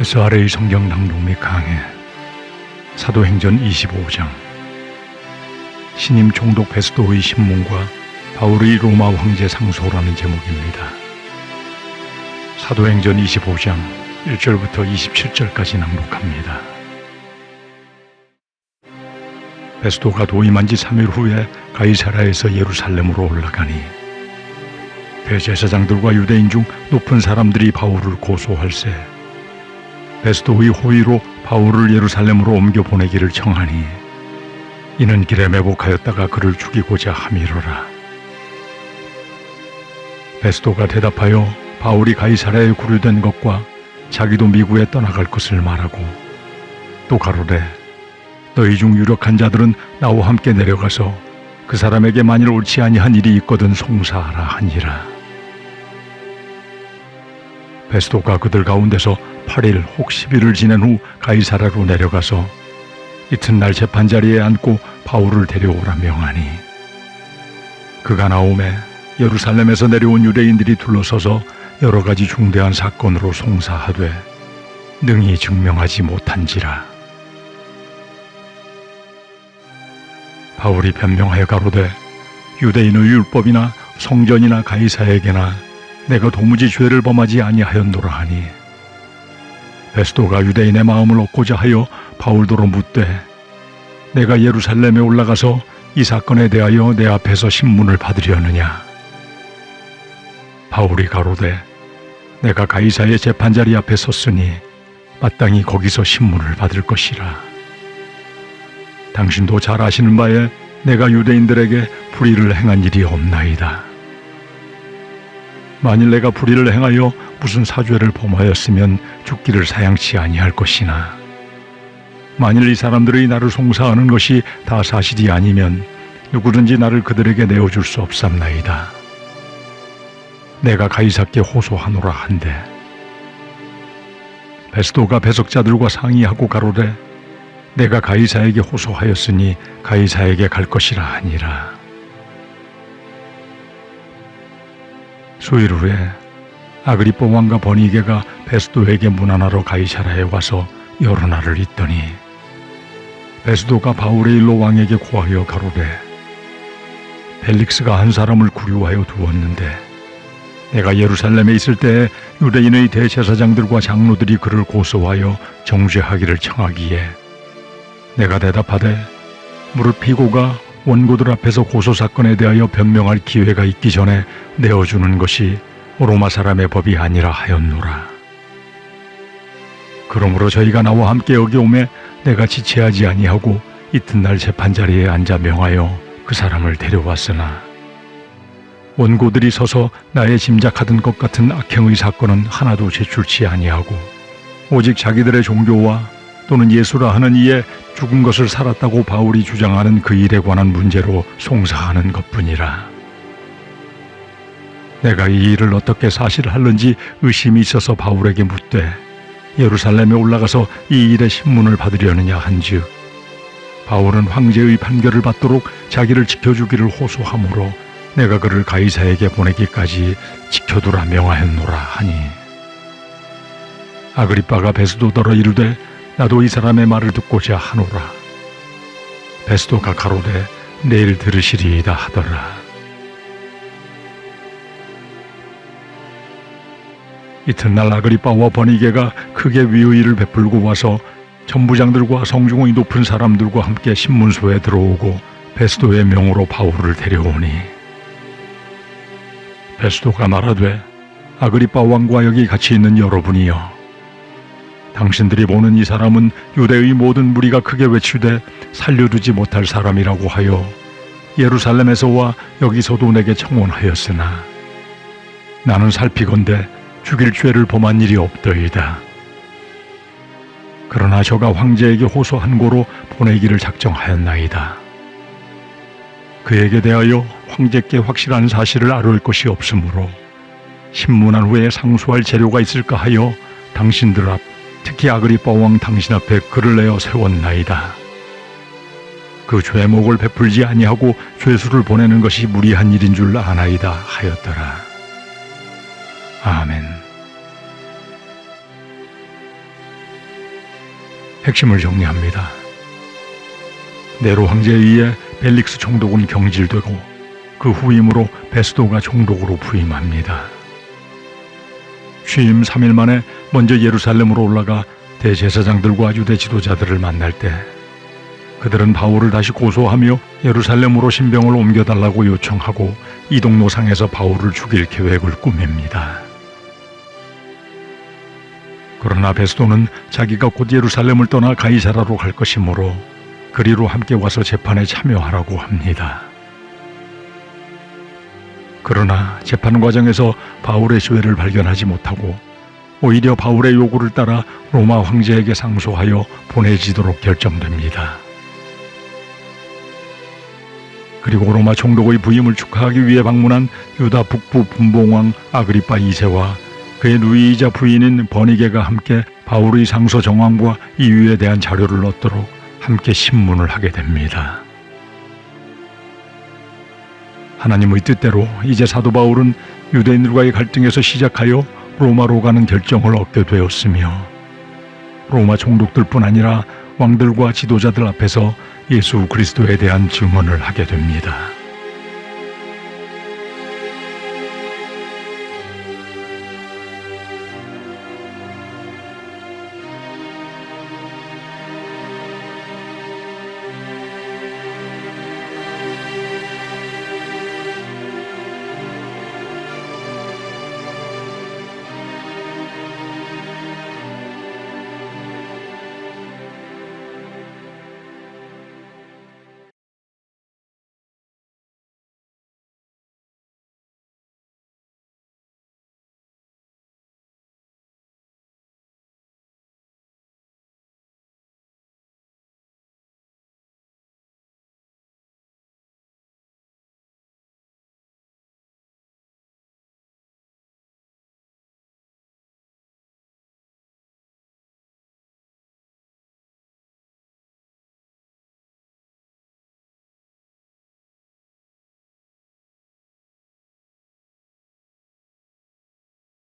SRA 성경 낭독 및 강해 사도행전 25장 신임 총독 베스도의 신문과 바울의 로마 황제 상소라는 제목입니다. 사도행전 25장 1절부터 27절까지 낭독합니다. 베스도가 도임한 지 3일 후에 가이사라에서 예루살렘으로 올라가니 대제사장들과 유대인 중 높은 사람들이 바울을 고소할세 베스도의 호의로 바울을 예루살렘으로 옮겨 보내기를 청하니 이는 길에 매복하였다가 그를 죽이고자 함이로라. 베스도가 대답하여 바울이 가이사라에 구류된 것과 자기도 미국에 떠나갈 것을 말하고 또 가로되 너희 중 유력한 자들은 나와 함께 내려가서 그 사람에게 만일 옳지 아니한 일이 있거든 송사하라 하니라. 베스도가 그들 가운데서 8일 혹 10일을 지낸 후 가이사라로 내려가서 이튿날 재판 자리에 앉고 바울을 데려오라 명하니 그가 나오매 예루살렘에서 내려온 유대인들이 둘러서서 여러 가지 중대한 사건으로 송사하되 능히 증명하지 못한지라. 바울이 변명하여 가로되 유대인의 율법이나 성전이나 가이사에게나 내가 도무지 죄를 범하지 아니하였노라 하니 베스도가 유대인의 마음을 얻고자 하여 바울도로 묻되 내가 예루살렘에 올라가서 이 사건에 대하여 내 앞에서 신문을 받으려느냐? 바울이 가로되 내가 가이사의 재판자리 앞에 섰으니 마땅히 거기서 신문을 받을 것이라. 당신도 잘 아시는 바에 내가 유대인들에게 불의를 행한 일이 없나이다 만일 내가 불의를 행하여 무슨 사죄를 범하였으면 죽기를 사양치 아니할 것이나 만일 이 사람들의 나를 송사하는 것이 다 사실이 아니면 누구든지 나를 그들에게 내어줄 수 없삼나이다. 내가 가이사께 호소하노라 한데 베스도가 배석자들과 상의하고 가로되 내가 가이사에게 호소하였으니 가이사에게 갈 것이라 하니라. 수일 후에 아그리뽀 왕과 버니게가 베스도에게 문안하러 가이사라에 와서 여러 날을 있더니 베스도가 바울의 일로 왕에게 고하여 가로되 벨릭스가 한 사람을 구류하여 두었는데 내가 예루살렘에 있을 때 유대인의 대제사장들과 장로들이 그를 고소하여 정죄하기를 청하기에 내가 대답하되 무릇 피고가 원고들 앞에서 고소 사건에 대하여 변명할 기회가 있기 전에 내어주는 것이 로마 사람의 법이 아니라 하였노라. 그러므로 저희가 나와 함께 여기 오매 내가 지체하지 아니하고 이튿날 재판 자리에 앉아 명하여 그 사람을 데려왔으나 원고들이 서서 나의 짐작하던 것 같은 악행의 사건은 하나도 제출치 아니하고 오직 자기들의 종교와 또는 예수라 하는 이에 죽은 것을 살았다고 바울이 주장하는 그 일에 관한 문제로 송사하는 것뿐이라. 내가 이 일을 어떻게 사실할는지 의심이 있어서 바울에게 묻되 예루살렘에 올라가서 이 일의 신문을 받으려느냐 한즉 바울은 황제의 판결을 받도록 자기를 지켜주기를 호소하므로 내가 그를 가이사에게 보내기까지 지켜두라 명하였노라 하니 아그리빠가 베스도더러 이르되 나도 이 사람의 말을 듣고자 하노라. 베스도가 가로되 내일 들으시리이다 하더라. 이튿날 아그리빠와 버니게가 크게 위의를 베풀고 와서 전부장들과 성중의 높은 사람들과 함께 신문소에 들어오고 베스도의 명으로 바울을 데려오니 베스도가 말하되 아그리빠 왕과 여기 같이 있는 여러분이여 당신들이 보는 이 사람은 유대의 모든 무리가 크게 외치되 살려두지 못할 사람이라고 하여 예루살렘에서와 여기서도 내게 청원하였으나 나는 살피건대 죽일 죄를 범한 일이 없더이다. 그러나 저가 황제에게 호소한 고로 보내기를 작정하였나이다. 그에게 대하여 황제께 확실한 사실을 아뢰을 것이 없으므로 신문한 후에 상소할 재료가 있을까 하여 당신들 앞 특히 아그리빠 왕 당신 앞에 글을 내어 세웠나이다. 그 죄목을 베풀지 아니하고 죄수를 보내는 것이 무리한 일인 줄 아나이다 하였더라. 아멘. 핵심을 정리합니다. 네로 황제에 의해 벨릭스 총독은 경질되고 그 후임으로 베스도가 총독으로 부임합니다. 취임 3일 만에 먼저 예루살렘으로 올라가 대제사장들과 유대 지도자들을 만날 때 그들은 바울을 다시 고소하며 예루살렘으로 신병을 옮겨달라고 요청하고 이동로상에서 바울을 죽일 계획을 꾸밉니다. 그러나 베스도는 자기가 곧 예루살렘을 떠나 가이사라로 갈 것이므로 그리로 함께 와서 재판에 참여하라고 합니다. 그러나 재판 과정에서 바울의 죄를 발견하지 못하고 오히려 바울의 요구를 따라 로마 황제에게 상소하여 보내지도록 결정됩니다. 그리고 로마 총독의 부임을 축하하기 위해 방문한 유다 북부 분봉왕 아그리파 2세와 그의 누이이자 부인인 버니게가 함께 바울의 상소 정황과 이유에 대한 자료를 얻도록 함께 신문을 하게 됩니다. 하나님의 뜻대로 이제 사도 바울은 유대인들과의 갈등에서 시작하여 로마로 가는 결정을 얻게 되었으며 로마 총독들뿐 아니라 왕들과 지도자들 앞에서 예수 그리스도에 대한 증언을 하게 됩니다.